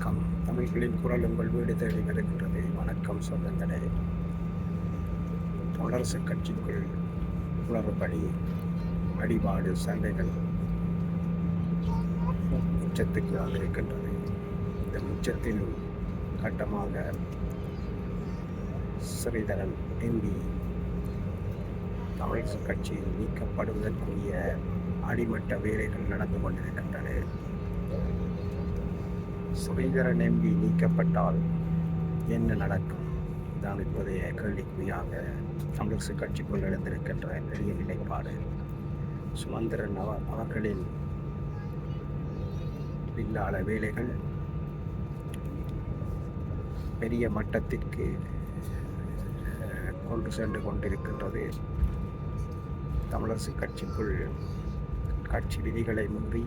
வணக்கம். தமிழ்களின் குரல் உங்கள் வீடு தேடி நடக்கின்றது. வணக்கம் சொந்தங்களே. தொடரசு கட்சிக்குள் உணர்வுபடி வழிபாடு சண்டைகள் உச்சத்துக்கு வந்திருக்கின்றது. இந்த உச்சத்தின் கட்டமாக ஸ்ரீதரன் எம்பி தமிழரசு கட்சியில் நீக்கப்படுவதற்குரிய அடிமட்ட வேலைகள் நடந்து கொண்டிருக்கின்றன. சுரீதரன் எம்பி நீக்கப்பட்டால் என்ன நடக்கும்? தான் இப்போதைய கேள்விக்குறியாக தமிழரசு கட்சிக்குள் எழுந்திருக்கின்ற பெரிய நிலைப்பாடு. சுமந்திரன் அவ அவர்களின் இல்லாத வேலைகள் பெரிய மட்டத்திற்கு கொண்டு சென்று கொண்டிருக்கின்றது. தமிழரசு கட்சிக்குள் கட்சி விதிகளை மீறி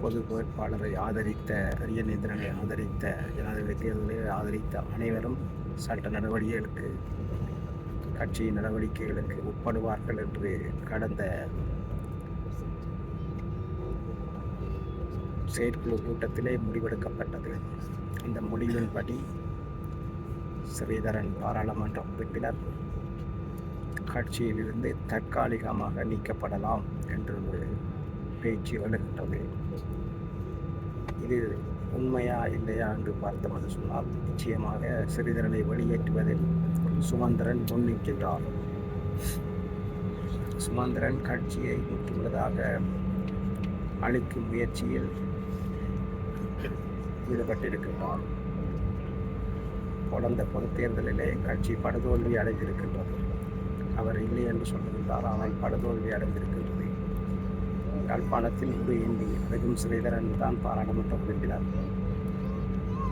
பொது வேட்பாளரை ஆதரித்த அரியநேந்திரனை ஆதரித்த ஜனாதிபதி தேர்தலை ஆதரித்த அனைவரும் சட்ட நடவடிக்கைகளுக்கு கட்சியின் நடவடிக்கைகளுக்கு உட்படுவார்கள் என்று கடந்த செயற்குழு கூட்டத்திலே முடிவெடுக்கப்பட்டது. இந்த முடிவின்படி ஸ்ரீதரன் பாராளுமன்ற உறுப்பினர் கட்சியிலிருந்து தற்காலிகமாக நீக்கப்படலாம் என்று ஒரு பேச்சு எழுகின்றது இது உண்மையா இல்லையா என்று பார்த்தபோது சொன்னால் நிச்சயமாக சிறிதரனை வெளியேற்றுவதில் சுமந்திரன் முன்னிற்கின்றார் சுமந்திரன் கட்சியை முற்றுமுழுதாக அளிக்கும் முயற்சியில் ஈடுபட்டிருக்கின்றார். கடந்த பொதுத் தேர்தலிலே கட்சி படுதோல்வி அடைந்திருக்கின்றது. அவர் இல்லை என்று சொல்லுகின்றார் ஆனால் படுதோல்வி அடைந்திருக்கிறார் யாழ்ப்பாணத்தில் ஒரு எம்பி அதுவும் ஸ்ரீதரன் தான் பாராளுமன்ற உறுப்பினர்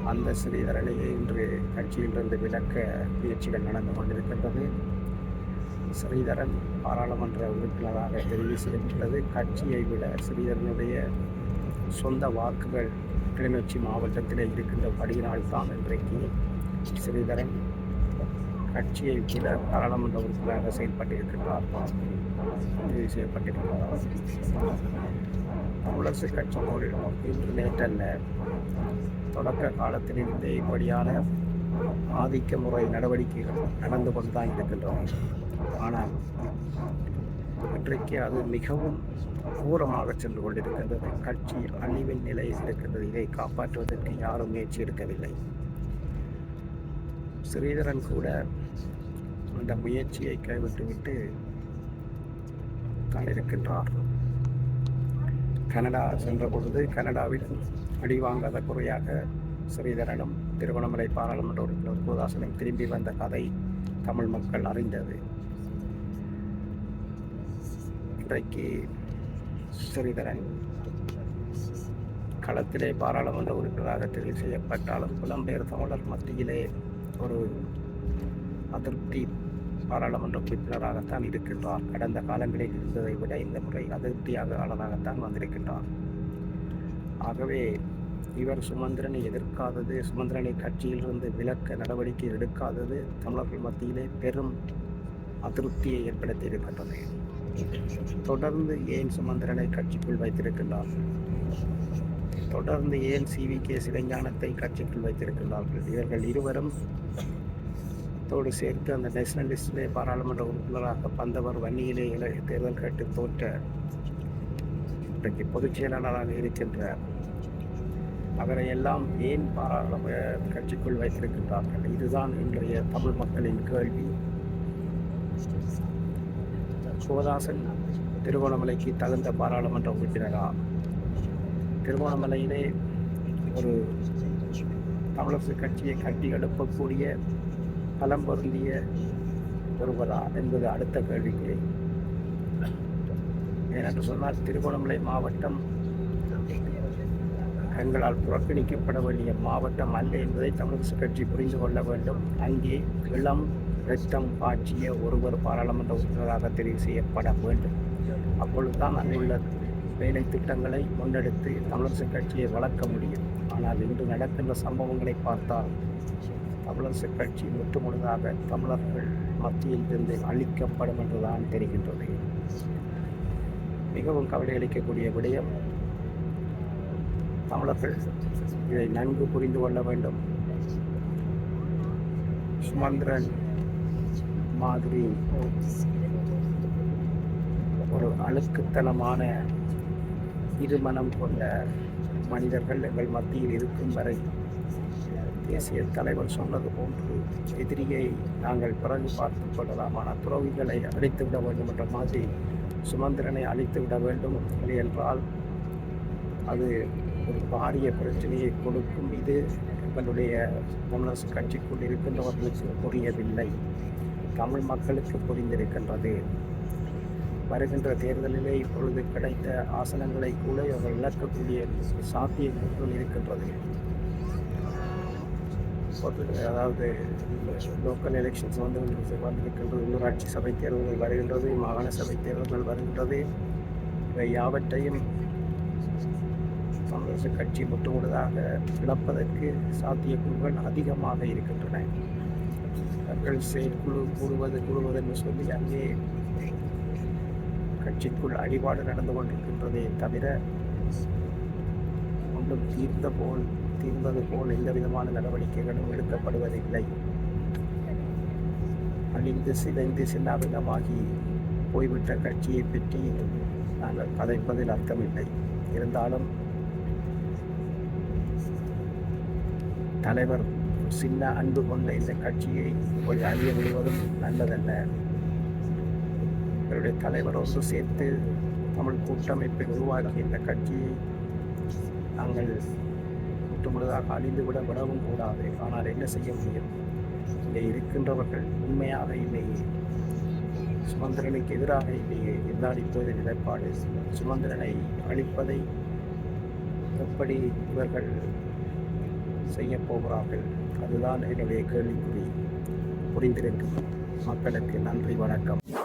அந்த ஸ்ரீதரனையே இன்று கட்சியிலிருந்து விலக்க முயற்சிகள் நடந்து கொண்டிருக்கின்றது. ஸ்ரீதரன் பாராளுமன்ற உறுப்பினராக தெரிவு செய்யப்பட்டது கட்சியை விட ஸ்ரீதரனுடைய சொந்த வாக்குகள் கிளிநொச்சி மாவட்டத்தில் இருக்கின்றபடியினால் தான் இன்றைக்கு ஸ்ரீதரன் கட்சியை விட பாராளுமன்ற உறுப்பினராக செயல்பட்டிருக்கின்றார் தெரிவு செய்யப்பட்டிருக்கிறார் தமிழரசு கட்சி இன்று நேற்றல்ல தொடக்க காலத்திலிருந்தே இப்படியான ஆதிக்க முறை நடவடிக்கைகள் நடந்து கொண்டுதான் இருக்கின்றன ஆனால் இன்றைக்கு அது மிகவும் கூரமாக சென்று கொண்டிருக்கின்றது கட்சி அழிவின் நிலையில் இருக்கின்றது இதை காப்பாற்றுவதற்கு யாரும் முயற்சி எடுக்கவில்லை ஸ்ரீதரன் கூட அந்த முயற்சியை கைவிட்டுவிட்டு தான் இருக்கின்றார். கனடா சென்ற பொழுது கனடாவில் அடிவாங்காத குறையாக ஸ்ரீதரனும் திருவண்ணாமலை பாராளுமன்ற உறுப்பினர் கோதாசனும் திரும்பி வந்த கதை தமிழ் மக்கள் அறிந்தது. இன்றைக்கு ஸ்ரீதரன் களத்திலே பாராளுமன்ற உறுப்பினராக தெரிவு செய்யப்பட்டாலும் புலம்பெயர் தமிழர் மத்தியிலே ஒரு அதிருப்தி பாராளுமன்ற உறுப்பினராகத்தான் இருக்கின்றார். கடந்த காலங்களில் இருந்ததை விட இந்த முறை அதிருப்தியாளராகத்தான் வந்திருக்கின்றார். ஆகவே இவர் சுமந்திரனை எதிர்க்காதது சுமந்திரனை கட்சியிலிருந்து விலக்க நடவடிக்கை எடுக்காதது தமிழர்கள் மத்தியிலே பெரும் அதிருப்தியை ஏற்படுத்தி இருக்கின்றது தொடர்ந்து ஏன் சுமந்திரனை கட்சிக்குள் வைத்திருக்கின்றார்? தொடர்ந்து ஏன் சிவி கே சிவஞானத்தை கட்சிக்குள் வைத்திருக்கின்றார்கள்? இவர்கள் இருவரும் தோடு சேர்த்து அந்த நேஷனலிஸ்டிலே பாராளுமன்ற உறுப்பினராக பந்தவர் வன்னியிலே இல- தேர்தல் கேட்டு தோற்ற இன்றைக்கு பொதுச் செயலாளராக இருக்கின்ற அவரை எல்லாம் ஏன் பாராளுமன்ற கட்சிக்குள் வைத்திருக்கின்றார்கள்? இதுதான் இன்றைய தமிழ் மக்களின் கேள்வி. சிவதாசன் திருகோணமலைக்கு தகுந்த பாராளுமன்ற உறுப்பினரா? திருகோணமலையிலே ஒரு தமிழரசு கட்சியை கட்டி எழுப்பக்கூடிய பலம் பொருந்திய ஒருவரா என்பது அடுத்த கேள்விக்கு ஏனென்று சொன்னால் திருகோணமலை மாவட்டம் எங்களால் புறக்கணிக்கப்பட வேண்டிய மாவட்டம் அல்ல என்பதை தமிழரசு கட்சி புரிந்து கொள்ள வேண்டும். அங்கே இளம் இரத்தம் காட்சிய ஒருவர் பாராளுமன்ற உறுப்பினராக தெரிவு செய்யப்பட வேண்டும். அப்பொழுதுதான் அங்குள்ள வேலை திட்டங்களை முன்னெடுத்து தமிழரசு கட்சியை வளர்க்க முடியும். ஆனால் இன்று நடக்கின்ற சம்பவங்களை பார்த்தால் தமிழரசு கட்சி முற்றுமுழுதாக தமிழர்கள் மத்தியில் இருந்து அழிக்கப்படும் என்றுதான் தெரிகின்றது. மிகவும் கவலை அளிக்கக்கூடிய விடயம் தமிழர்கள் இதை நன்கு புரிந்து கொள்ள வேண்டும். சுமந்திரன் மாதிரி ஒரு அழுக்குத்தனமான இருமனம் கொண்ட மனிதர்கள் எங்கள் மத்தியில் இருக்கும் வரை தேசிய தலைவர் சொன்னது போன்று எதிரியை நாங்கள் பிறகு பார்த்து கொள்ளலாம். ஆனால் துறவிகளை அழித்து விட வேண்டும் என்ற மாதிரி சுமந்திரனை அழித்து விட வேண்டும் என்றால் அது ஒரு பாரிய பிரச்சனையை கொடுக்கும். இது எங்களுடைய தமிழரசு கட்சிக்குள் இருக்கின்றவர்களுக்கு புரியவில்லை. தமிழ் மக்களுக்கு புரிந்திருக்கின்றது. வருகின்ற தேர்தலிலே இப்பொழுது கிடைத்த ஆசனங்களை கூட அவர்கள் இழக்கக்கூடிய சாத்தியக்கூறுகள் இருக்கின்றது. அதாவது லோக்கல் எலெக்ஷன்ஸ் வந்து வந்திருக்கின்றது உள்ளூராட்சி சபை தேர்தல்கள் வருகின்றது மாகாண சபை தேர்தல்கள் வருகின்றது. இவை யாவற்றையும் காங்கிரஸ் கட்சி முற்றுமுழுதாக இழப்பதற்கு சாத்தியக்கூறுகள் அதிகமாக இருக்கின்றன. மக்கள் செயற்குழு கூடுவது கூடுவது என்று சொல்லி அங்கே கட்சிக்குள் அடிபாடு நடந்து கொண்டிருக்கின்றதே தவிர ஒன்றும் தீர்ந்த போல் தீர்ந்தது போல் எந்த விதமான நடவடிக்கைகளும் எடுக்கப்படுவதில்லை. அழிந்து சிதைந்து சின்னாபின்னமாகி போய்விட்ட கட்சியை பற்றி நாங்கள் கதைப்பதில் அர்த்தமில்லை. இருந்தாலும் தலைவர் சின்ன அன்பு கொண்ட இந்த கட்சியை போய் அழிய விடுவதும் நல்லதல்ல. இவருடைய தலைவரோடு சேர்த்து தமிழ் கூட்டமைப்பை உருவாக்கி இந்த கட்சியை நாங்கள் முற்றுமுழுதாக அழிந்துவிட விடவும் கூடாது. ஆனால் என்ன செய்ய முடியும்? இங்கே இருக்கின்றவர்கள் உண்மையாக இல்லையே. சுமந்திரனுக்கு எதிராக இல்லையே. இதுதான் இப்போது நிலைப்பாடு? சுமந்திரனை அழிப்பதை எப்படி இவர்கள் செய்ய போகிறார்கள்? அதுதான் என்னுடைய கேள்விக்குறி. புரிந்திருக்கும் மக்களுக்கு நன்றி வணக்கம்.